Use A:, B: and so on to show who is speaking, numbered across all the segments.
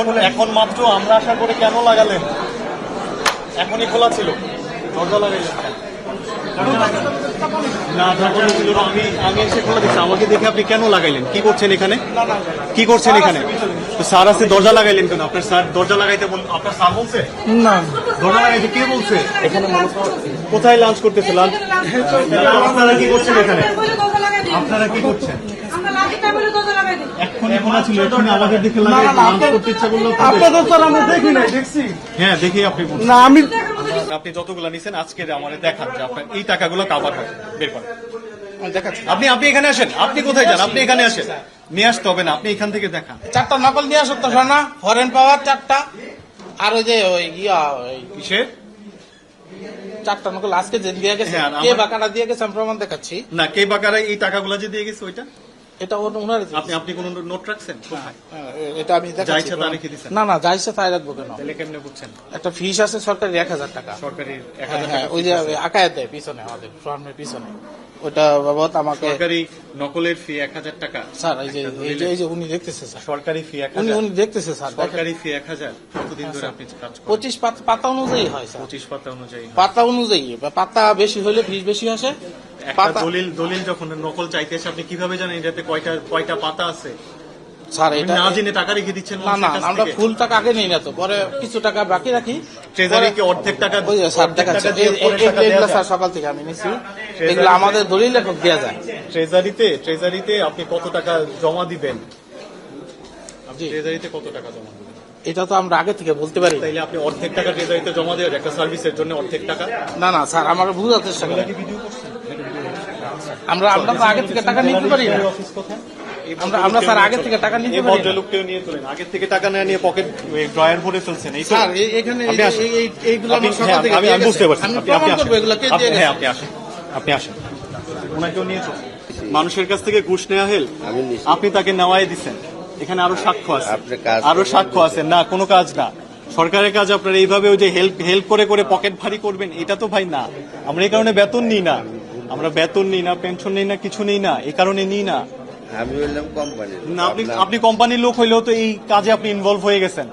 A: এখন এখন মাত্র আমরা আশা করে কেন লাগালেন? এখনই খোলা ছিল। দরজা লাগাইলেন না যখন ছিল না, আমি আমি এসে খোলা দিচ্ছি আমাকে দেখে আপনি কেন লাগাইলেন? কি করছেন এখানে? কি করছেন এখানে? তো স্যার আছে দরজা লাগাইলেন কেন? আপনার স্যার দরজা লাগাইতে বল আপনার স্যার বলছে?
B: না।
A: দরজা লাগাইতে কে বলছে? এখানে কোথায় লাঞ্চ করতেছে লাঞ্চ আপনারা কি করছেন এখানে? আপনারা কি করছেন? এক্ষুনি খোলা ছিল এক্ষুনি আমাদের দেখে
B: না,
A: লাগাই
B: না,
A: লাঞ্চ
B: আপনার-
A: করতে ইচ্ছা করল
B: আপনাদের স্যার আমি দেখি নাই দেখছি।
A: হ্যাঁ দেখি আপনি
B: না আমি
A: আপনি যতগুলো নিছেন আজকে আমাদের দেখান যে আপনার এই টাকাগুলো কাভার হয় বের করেন। আপনি আপনি এখানে আসেন। আপনি কোথায় যান? আপনি এখানে আসেন। নিয়ে আসতে হবে না আপনি এখান থেকে দেখান।
B: চারটা নকল নিয়ে আসো তো সোনা ফরেন পাওয়ার চারটা। আর ওই যে ওই ইয়া
A: কিসের?
B: চারটা নকল আজকে যে দিয়ে গেছে
A: হ্যাঁ,
B: কে বাকাটা দিয়ে গেছে আমি প্রমাণ দেখাচ্ছি।
A: না কে বাকারা এই টাকাগুলো যে দিয়ে গেছে ওইটা?
B: এটা ওনার
A: আপনি আপনি কোন নোট রাখছেন?
B: এটা আমি দেখাচ্ছি।
A: ইচ্ছা তা রেখে দিছেন।
B: না না যা ইচ্ছা তাই রাখব কেন?
A: তাহলে কেমনে বুঝছেন?
B: একটা ফিস আছে সরকারি এক হাজার টাকা।
A: সরকারি এক
B: হ্যাঁ
A: হাজার
B: হ্যাঁ
A: টাকা
B: ওই যে আকায়াত দেয় পিছনে আমাদের ফার্মের পিছনে। ওটা বাবদ আমাকে
A: সরকারি নকলের ফি এক হাজার টাকা।
B: স্যার এই যে এই যে উনি দেখতেছে স্যার।
A: সরকারি ফি এক
B: উনি উনি দেখতেছে স্যার
A: সরকারি ফি এক হাজার। কতদিন ধরে আপনি কাজ করেন?
B: পঁচিশ পাতা অনুযায়ী হয় স্যার।
A: পঁচিশ পাতা অনুযায়ী
B: পাতা অনুযায়ী বা পাতা বেশি হলে ফিস বেশি আসে।
A: একটা দলিল দলিল যখন নকল চাইতে আপনি কীভাবে জানেন এটাতে কয়টা কয়টা পাতা আছে?
B: স্যার এটা
A: না জেনে টাকা রেখে দিচ্ছেন
B: না না আমরা ফুল টাকা আগে নিই না তো পরে কিছু টাকা বাকি রাখি।
A: ট্রেজারিকে অর্ধেক টাকা
B: ওই স্যার দেখাচ্ছে এগুলো স্যার সকাল থেকে আমি নিছি। এগুলো আমাদের দলিল লেখক দেওয়া যায়।
A: ট্রেজারিতে ট্রেজারিতে আপনি কত টাকা জমা দিবেন? আপনি ট্রেজারিতে কত টাকা জমা দিবেন?
B: এটা তো আমরা আগে থেকে বলতে পারি।
A: তাইলে আপনি অর্ধেক টাকা ট্রেজারিতে জমা দেওয়ার একটা সার্ভিসের জন্য অর্ধেক টাকা?
B: না না স্যার আমার বুঝার চেষ্টা করেন আমরা আমরা তো আগে থেকে টাকা নিতে পারি না।
A: অফিস কোথায় এই
B: আমরা আমরা স্যার আগে থেকে টাকা নিতে পারি না।
A: ভদ্রলোককেও নিয়ে তোলেন আগের থেকে টাকা না নিয়ে পকেট ড্রয়ার ভরে ফেলছেন এই
B: স্যার এখানে এই-
A: আপনি আসেন।
B: এই- এই- এইগুলো
A: আপনি-
B: সকাল থেকে
A: আমি
B: দিয়ে
A: আমি
B: গেছে।
A: বুঝতে পারছি আপনি-
B: প্রমাণ
A: আপনি
B: করব
A: আসেন।
B: এগুলো কে দিয়ে
A: হ্যাঁ আপনি আসেন। আপনি আসেন। ওনাকেও নিয়ে চলুন। মানুষের কাছ থেকে ঘুষ নেওয়া হেল। আপনি তাকে নেওয়াই দিচ্ছেন এখানে আরও সাক্ষ্য আছে।
C: আরও
A: সাক্ষ্য আছে। না কোনো কাজ না। সরকারের কাজ আপনার এইভাবে ওই যে হেল্প হেল্প করে করে পকেট ভারী করবেন এটা তো ভাই না। আমরা এই কারণে বেতন নিই না। আমরা বেতন নিই না পেনশন নিই না কিছু নিই না এই কারণে নিই না।
C: আমি বললাম কোম্পানির
A: না আপনি আপনি কোম্পানির লোক হইলেও তো এই কাজে আপনি ইনভলভ হয়ে গেছেন।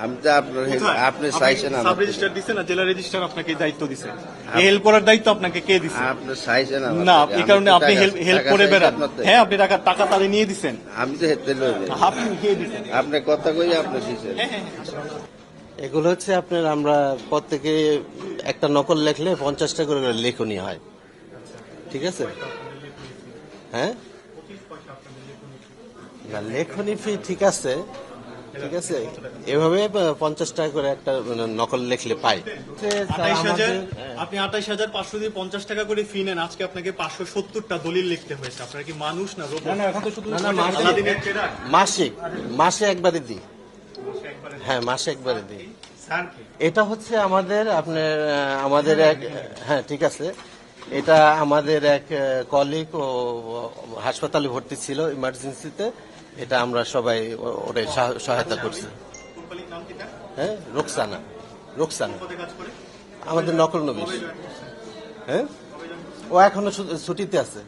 C: আমি তো আপনার আপনি চাইছেন
A: সাব
C: আমাকে।
A: রেজিস্টার দিছে না জেলা রেজিস্টার আপনাকে এই দায়িত্ব দিছে? এই হেল্প করার দায়িত্ব আপনাকে কে দিছে?
C: আপনি চাইছেন
A: না এই
C: আমি
A: কারণে
C: তো
A: আপনি
C: টাকা-
A: হেল্প হেল্প
C: টাকা
A: করে
C: চাইছি
A: বেড়ান।
C: আপনার থেকে।
A: হ্যাঁ আপনি টাকা টাকা তারে নিয়ে দিছেন।
C: আমি তো লইলে
A: আপনি কে দিছেন?
C: আপনি কথা কই আপনি দিচ্ছেন
D: এগুলো হচ্ছে আপনার আমরা প্রত্যেকে একটা নকল লেখলে পঞ্চাশ টাকা করে লেখনি হয়। ঠিক আছে? হ্যাঁ? না লেখনি ফি ঠিক আছে। ঠিক আছে? এভাবে পঞ্চাশ টাকা করে একটা মানে নকল লেখলে পাই।
A: আপনি আঠাইশ হাজার পাঁচশো দিয়ে পঞ্চাশ টাকা করে ফি নেন। আজকে আপনাকে পাঁচশো সত্তরটা দলিল লিখতে হয়েছে। আপনার কি মানুষ না রোবট?
D: না, না, মাসে- মাসিক মাসে একবারে দিই। হ্যাঁ মাসে একবারে দিই। এটা হচ্ছে আমাদের আপনার আমাদের এক হ্যাঁ ঠিক আছে। এটা আমাদের এক কলিগ ও হাসপাতালে ভর্তি ছিল ইমার্জেন্সিতে এটা আমরা সবাই ও- ওরে সহায়তা করছি? হ্যাঁ? রোকসানা। রোকসানা? আমাদের নকল নবিশ। হ্যাঁ? ও এখনও ছুটিতে আছে।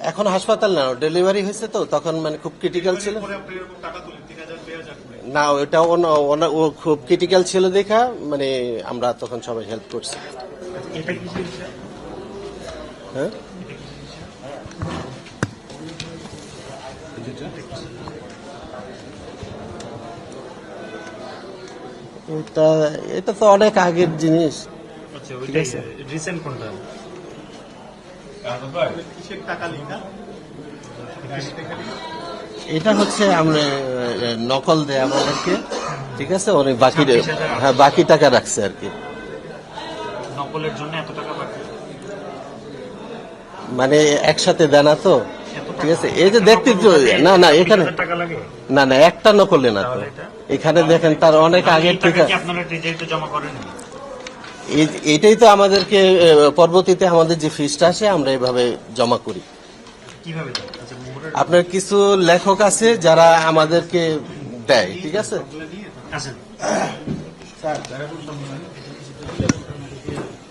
D: এখন হাসপাতাল না ডেলিভারি হয়েছে তো তখন মানে খুব ক্রিটিক্যাল ছিল।
A: পরে আপনি এরকম টাকা তুলেন, 3000, 2000 করে।
D: না ওটা ও খুব ক্রিটিক্যাল ছিল দেখা মানে আমরা তখন সবাই হেল্প করছি। হ্যাঁ এটা এটা তো অনেক আগের জিনিস। ঠিক আছে।
A: কিসের টাকা
D: এটা হচ্ছে আমরা নকল দেয় আমাদেরকে। ঠিক আছে অনেক বাকি হ্যাঁ বাকি টাকা রাখছে আর কি।
E: নকলের জন্য এত টাকা বাকি
D: মানে একসাথে দেনা তো। ঠিক আছে এই যে দেখতে না না এখানে না না একটা নকলে না তো। এখানে দেখেন তার অনেক আগের থেকে
E: কি আপনারা ট্রেজারিতে জমা করেন?
D: এই- এইটাই তো আমাদেরকে পরবর্তীতে আমাদের যে ফিসটা আসে আমরা এভাবে জমা করি?
E: আচ্ছা
D: আপনার কিছু লেখক আছে যারা আমাদেরকে দেয় ঠিক আছে?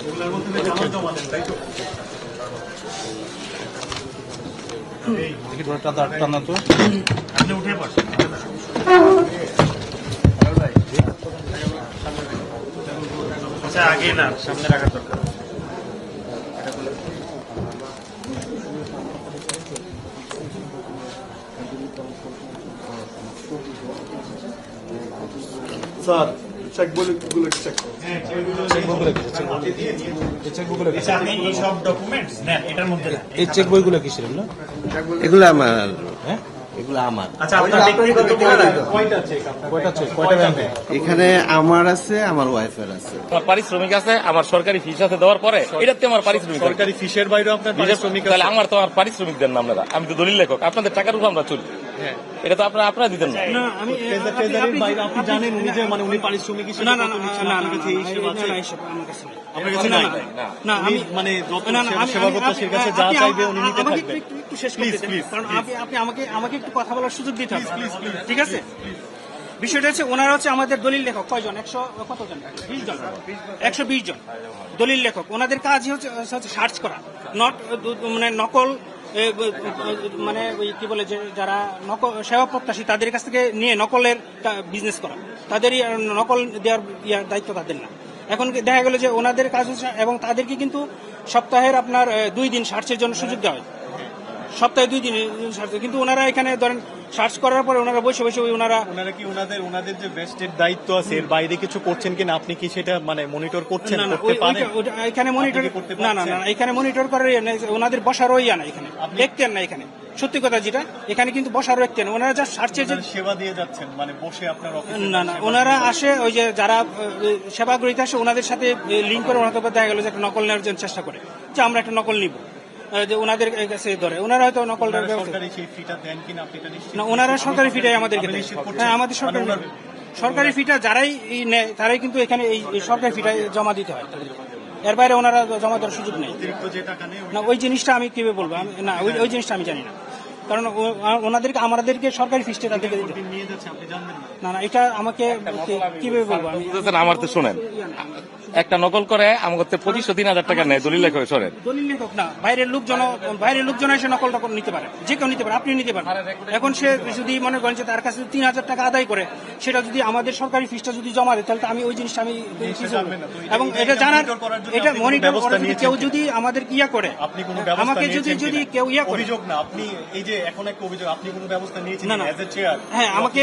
F: বলে গুলো চেক
E: আচ্ছা,
G: হ্যাঁ
D: এগুলো আমার
E: আচ্ছা ব্যক্তিগত বলে
A: এই চেক আপনার
G: কয়টা চেক কয়টা? ব্যাংকে
D: এখানে? আমার আছে আমার ওয়াইফের আছে।
H: আমার পারিশ্রমিক আছে আমার সরকারি ফিস আছে দেওয়ার পরে এটাতে আমার পারিশ্রমিক
A: সরকারি ফিসের বাইরেও আপনার পারিশ্রমিক
H: তাহলে আমার তো আমার পারিশ্রমিক দেন না আপনারা। আমি তো দলিল লেখক আপনাদের টাকার উপর আমরা চলি। এটা তো আপনারা আপনারা দিতেন না।
A: বাইরে আপনি জানেন উনি যে মানে উনি পারিশ্রমিক
I: না, না, না, না,
A: আপনার কাছে হিসেব আছে?
I: আমার কাছে
A: আপনার কাছে নাই?
I: না, না, আমি
A: মানে যত
I: না, না, আমি-
A: সেবা
I: আমি-
A: কাছে যা চাইবে উনি নিতে থাকবেন।
I: একটু- একটু শেষ করতে কারণ আপনি আপনি আমাকে আমাকে একটু কথা বলার সুযোগ দিতে হবে। ঠিক আছে? বিষয়টা হচ্ছে ওনারা হচ্ছে আমাদের দলিল লেখক। কয়জন? একশো কতজন? বিশ জন। একশো বিশ জন। দলিল লেখক। ওনাদের কাজ হচ্ছে হচ্ছে সার্চ করা। নট মানে নকল মানে ওই কি বলে যে যারা নকল সেবা প্রত্যাশী তাদের কাছ থেকে নিয়ে নকলের বিজনেস করা। তাদেরই নকল দেওয়ার ইয়ার দায়িত্ব তাদের না। এখন দেখা গেল যে ওনাদের কাজ হচ্ছে এবং তাদেরকে কিন্তু সপ্তাহের আপনার দুই দিন সার্চের জন্য সুযোগ দেওয়া হয়। সপ্তাহে দুই দিন সার্চ কিন্তু ওনারা এখানে ধরেন সার্চ করার পরে ওনারা বসে বসে ওনারা
A: ওনারা কি ওনাদের ওনাদের যে বেস্টের দায়িত্ব আছে এর বাইরে কিছু করছেন কিনা? আপনি কি সেটা মানে মনিটর করছেন
I: না
A: করতে পারেন?
I: এখানে মনিটর না না না এখানে মনিটর করার ইয়ে ওনাদের বসার ওই না এখানে। দেখতেন না এখানে। সত্যি কথা যেটা এখানে কিন্তু বসারও দেখতেন ওনারা যা সার্চের যে
A: সেবা দিয়ে যাচ্ছেন মানে বসে আপনার
I: না না ওনারা আসে ওই যে যারা সেবা গ্রহীতা আসে ওনাদের সাথে লিঙ্ক করে ওনাদের দেখা গেল যে একটা নকল নেওয়ার জন্য চেষ্টা করে। যে আমরা একটা নকল নিব। যে ওনাদের কাছে ধরে। ওনারা হয়তো নকল
A: নিশ্চিত
I: না ওনারা সরকারি ফিটাই আমাদেরকে? হ্যাঁ আমাদের সরকারি সরকারি ফিটা যারাই নেয় তারাই কিন্তু এখানে এই সরকারি ফিটা জমা দিতে হয়। এর বাইরে ওনারা জমা দেওয়ার সুযোগ নেই। না ওই জিনিসটা আমি কীভাবে বলব? না ওই ওই জিনিসটা আমি জানি না। কারণ ও- ওনাদেরকে আমাদেরকে সরকারি ফিস্টে তাদেরকে দিতে।
A: নিয়ে যাচ্ছে? আপনি জানবেন না।
I: না না এটা আমাকে কি- কীভাবে বলব? আমি
H: আমার তো শোনেন। একটা নকল করে আমাকে পঁচিশশো তিন হাজার টাকা নেয় দলিল লেখক সরেন
I: দলিল লেখক না বাইরের লোকজন বাইরের লোকজন এসে নকল টকল নিতে পারে। যে কেউ নিতে পারে আপনি নিতে পারেন। এখন সে যদি মনে করেন যে তার কাছে তিন হাজার টাকা আদায় করে সেটা যদি আমাদের সরকারি ফিসটা যদি জমা দেয় তাহলে তো আমি ওই জিনিসটা আমি এবং
A: এটা
I: জানার এটা মনিটর করার কেউ যদি আমাদের ইয়া করে
A: আপনি কোনো ব্যবস্থা
I: আমাকে যদি যদি কেউ ইয়া করে।
A: অভিযোগ না আপনি এই যে এখন একটা অভিযোগ আপনি কোনো ব্যবস্থা নিয়েছেন
I: না, হ্যাঁ আমাকে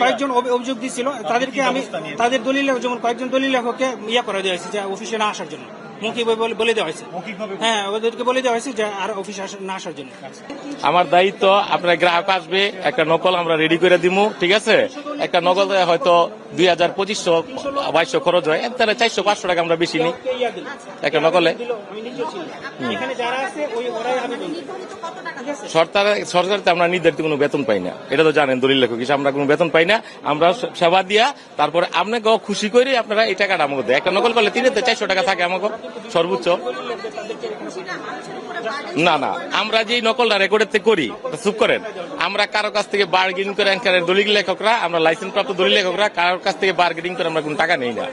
I: কয়েকজন অভিযোগ দিয়েছিল তাদেরকে আমি তাদের দলিল যেমন কয়েকজন দলিল লেখককে ইয়া করা দেওয়া হয়েছে যে অফিসে না আসার জন্য। মৌখিক বলে বলে দেওয়া হয়েছে। হ্যাঁ ওদেরকে বলে দেওয়া হয়েছে যে আর অফিসে আসা- না আসার জন্য।
H: আমার দায়িত্ব আপনার গ্রাহক আসবে একটা নকল আমরা রেডি করে দিব ঠিক আছে? একটা নকল হয়তো দুই হাজার পঁচিশশো বাইশশো খরচ হয় এর তাহলে চারশো পাঁচশো টাকা আমরা বেশি নিই। একটা নকলে।
I: আমি নিজেও ছিলাম। এখানে যারা আছে ওই ওরাই আবেদন দিল।
H: সরকার সরকারতে আমরা নির্ধারিত কোনো বেতন পাই না। এটা তো জানেন দলিল লেখক হিসেবে আমরা কোনো বেতন পাই না। আমরা সেবা দিয়া তারপরে আপনাকে খুশি করে আপনারা এই টাকাটা আমাকে দেয়। একটা নকল করলে তিন চারশো টাকা থাকে আমাকে। সর্বোচ্চ? না না। আমরা যে নকলটা রেকর্ডের করি চুপ করেন। আমরা কারও কাছ থেকে বার্গেনিং করে দলিল লেখকরা, আমরা লাইসেন্স প্রাপ্ত দলিল লেখকরা, কারোর কাছ থেকে বার্গেনিং করে আমরা কোনো টাকা নেই না।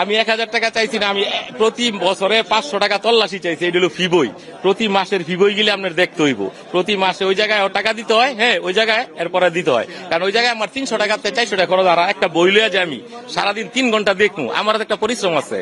H: আমি এক হাজার টাকা চাইছি না, আমি প্রতি বছরে পাঁচশো টাকা তল্লাশি চাইছি এটা হলো ফি বই। প্রতি মাসের ফি বই গেলে আপনার দেখতে হইব। প্রতি মাসে ওই জায়গায় টাকা দিতে হয় হ্যাঁ ওই জায়গায় এরপরে দিতে হয়। কারণ ওই জায়গায় আমার তিনশো টাকা চারশো টাকা খরচ, আর একটা বই লইয়া যে আমি, সারাদিন তিন ঘণ্টা দেখব আমার একটা পরিশ্রম আছে।